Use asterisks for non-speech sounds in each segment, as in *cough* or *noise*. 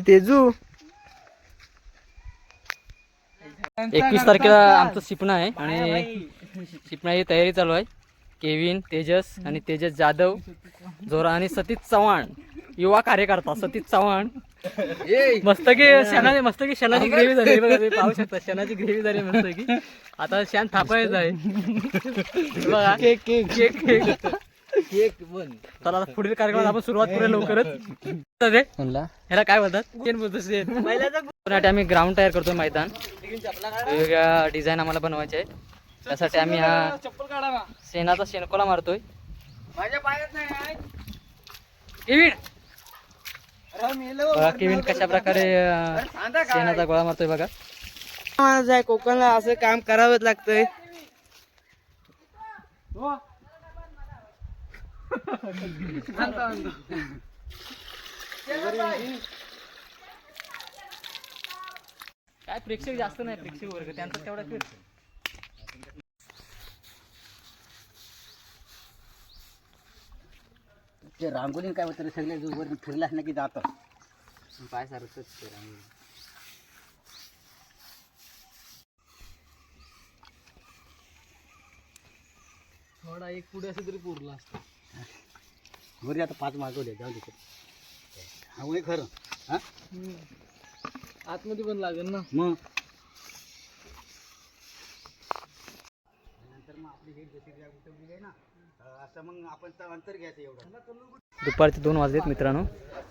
हे तेजू एकवीस तारखेला आमचं शिपणा आहे आणि शिपणाची तयारी चालू आहे. केविन तेजस आणि तेजस जाधव जोरा आणि सतीश चव्हाण. युवा कार्यकर्ता सतीश चव्हाण. मस्त की शेणाची मस्त की शेणाची ग्रेव्ही झाली. बघा तुम्ही पाहू शकता शेणाची ग्रेव्ही झाली मस्त की आता शेण थापायचं आहे. बघा. Cake cake. Cake cake. तर आता पुढील कार्यक्रमात आपण सुरुवात करूया लवकरच. तर ह्याला काय बोलतात? शेण बोलतो शेण त्यासाठी आम्ही ग्राउंड तयार करतोय मैदान. वेगवेगळ्या डिझाईन आम्हाला बनवायचे आहेत. त्यासाठी आम्ही हा चप्पल काढा ना शेणाचा शेणकोला मारतोय. माझ्या पायात नाही केविन! अरे मेलो. बघा केविन कशा प्रकारे अं, सांगा काय? शेणाचा गोळा मारतोय बघा. माझं आहे कोकणला असं काम करावंच लागतंय. काय प्रेक्षक जास्त नाही प्रेक्षक वर्ग त्यांचा तेवढा फिर ते रांगोळी काय होतं रे सगळे जो वर फिरलास ना की जातं. पाय सारखंच ते रांगोळी. थोडा एक पुढे असं तरी पुरला असतं. वरी आता पाच मागवले जाऊ दे हा वय खरं. हा? आतमध्ये पण लागेल ना. मग? असं मग आपण तर अंतर घ्यायचं एवढं. दुपारचे दोन वाजलेत मित्रांनो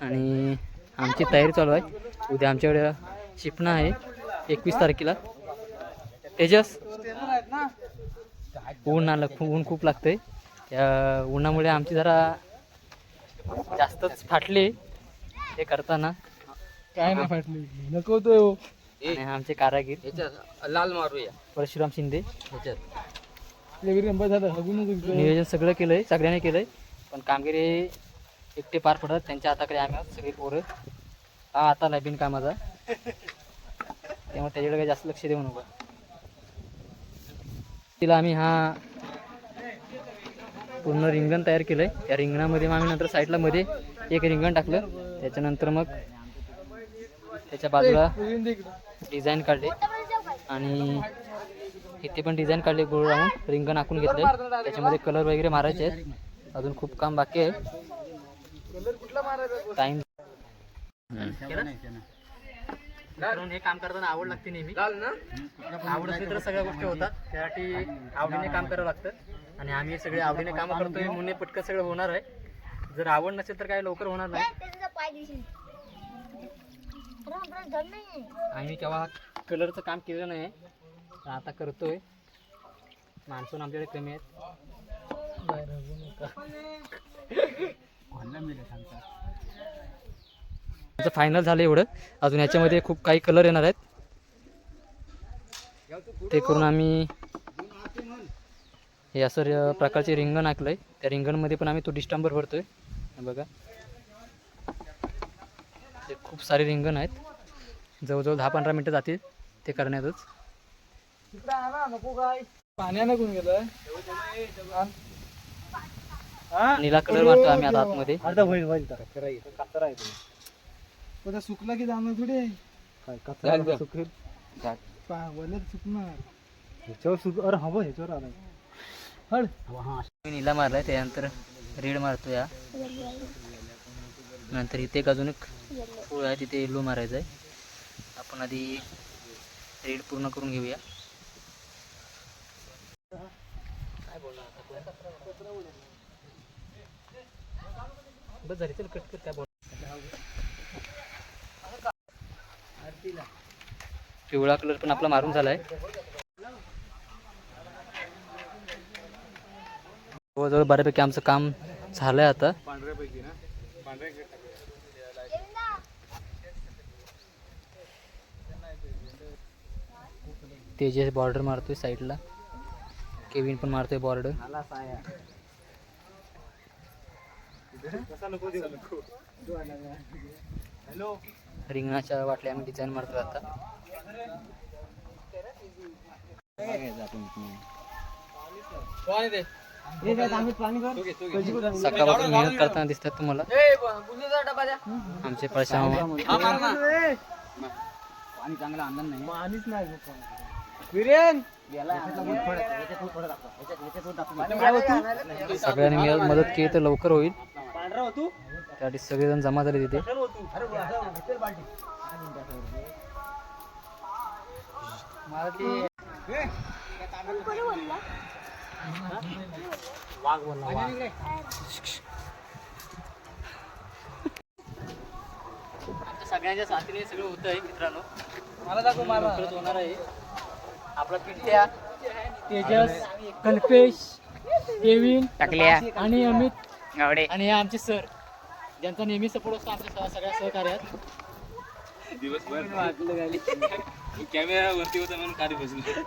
आणि आमची तयारी चालू आहे. उद्या आमच्याकडे शिपणा आहे एकवीस तारखेला. तेजस? ऊन आलं खूप ऊन खूप लागतंय. त्या उन्हामुळे आमची जरा जास्तच फाटली हे करताना. काय नाही फाटली. नको तो. आणि आमचे कारागीर. लाल मारूया. परशुराम शिंदे. ह्याच्यात. नियोजन सगळं केलंय सगळ्यांनी केलंय. पण कामगिरी एकटे पार पडत त्यांच्या हाताकडे आम्ही आहोत सगळी पोरं. हा आता नाही बिनकामाचा. त्यामुळे त्याच्याकडे काही जास्त लक्ष देऊ नको. तिला आम्ही हा पूर्ण रिंगण तयार केलं आहे त्या रिंगणामध्ये मग आम्ही नंतर साईडला मध्ये एक रिंगण टाकलं. त्याच्यानंतर मग त्याच्या बाजूला डिझाईन काढले. आणि इथे पण डिझाईन काढले गोळ राहून. रिंगण आखून घेतले त्याच्यामध्ये कलर वगैरे मारायचे आहेत. अजून खूप काम बाकी आहे. टाइम हे काम करताना आवड लागते नेहमी. आवड असली तर सगळ्या गोष्टी होतात. त्यासाठी आवडीने काम करावं लागतं. आणि आम्ही सगळे आवडीने काम करतोय म्हणून पटकन सगळं होणार आहे. जर आवड नसेल तर काय लवकर होणार नाही. आम्ही केव्हा कलरचं काम केलं नाही तर आता करतोय. मान्सून आमच्याकडे कमी आहेत. फायनल झालं एवढं. अजून याच्यामध्ये खूप काही कलर येणार आहेत. ते करून आम्ही हे असं प्रकारचे रिंगण आखलंय त्या रिंगणमध्ये पण आम्ही तो डिस्टांबर भरतोय. हे बघा. ते खूप सारे रिंगण आहेत जवळजवळ दहा पंधरा मिनटं जातील ते करण्यातच. पाण्यानं कोण गेलं निळा कलर मारतो आम्ही आता आतमध्ये. अर्धा होईल होईल. कचरा आहे आहे सुकला की जाणार थोडे? काय कचरा सुकणार. ह्याच्यावर सुक अरे हवं ह्याच्यावर आलं. हळ. मी नीला मारलाय त्यानंतर रेड मारतो या नंतर इथे एक अजून एक फूल आहे तिथे येलो मारायचं आहे. आपण आधी रेड पूर्ण करून घेऊया. बस झाली चल कट कर पिवळा कलर पण आपला मारून झालाय. जवळजवळ बऱ्यापैकी आमचं काम झालंय आता. तेजेस बॉर्डर मारतोय साईडला केविन पण मारतोय बॉर्डर रिंगणाच्या वाटल्या आम्ही डिझाईन मारतोय आता. कोण आहे ते? सकाळपासून मेहनत करताना दिसतात तुम्हाला. आमचे मामा पाणी चांगलं नाही. पाणीच नाही विरेन सगळ्यांनी मिळत मदत केली तर लवकर होईल. त्यासाठी सगळेजण जमा झाले तिथे. आमच्या सगळ्यांच्या साथीने सगळं होत आहे मित्रांनो. मला दाखव मला होणार आहे. आपला पिट्या तेजस कल्पेश केविन टाकल्या. आणि अमित. गावडे आणि हे आमचे सर. ज्यांचा नेहमी सपोर्ट असतो आमच्या सह- सगळ्या सहकार्यात. *laughs* कॅमेरा वरती होता म्हणून खाली बसलो.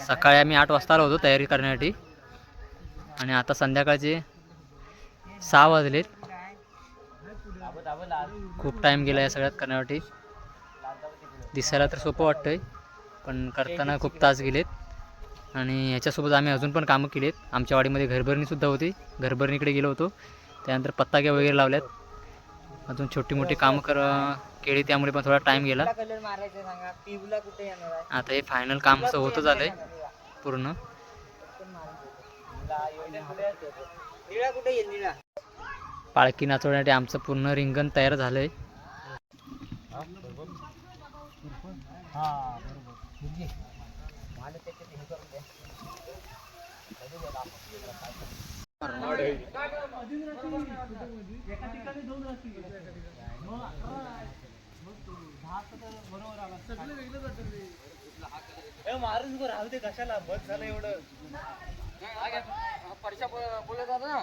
सकाळी आम्ही आठ वाजता आलो होतो तयारी करण्यासाठी. आणि आता संध्याकाळचे सहा वाजलेत. खूप टाईम गेला या सगळ्यात करण्यासाठी दिसायला तर सोपं वाटतंय पण करताना खूप तास गेलेत. आणि ह्याच्यासोबत आम्ही अजून पण कामं केलीत. आमच्या वाडीमध्ये घरभरणीसुद्धा होती. घरभरणीकडे गेलो होतो. त्यानंतर पत्ताक्या वगैरे लावल्यात. अजून छोटी मोठी कामं कर केली त्यामुळे पण थोडा टाईम गेला. आता हे फायनल काम असं होतं आहे पूर्ण. निळा कुठे पालखी नाचवण्यासाठी आमचं पूर्ण रिंगण तयार झालं आहे मारून राहू दे कशाला बस झालं एवढं? परशा बोलत होता ना.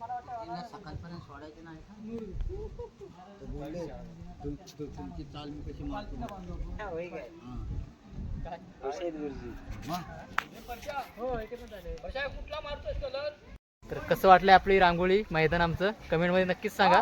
सकाळपर्यंत सोडायचे नाही ते बोलले तुम- तु- तुमची चाल मी कशी मारतो होय काय? मग? तर कसं वाटलंय आपली रांगोळी मैदान आमचं? कमेंटमध्ये नक्कीच सांगा.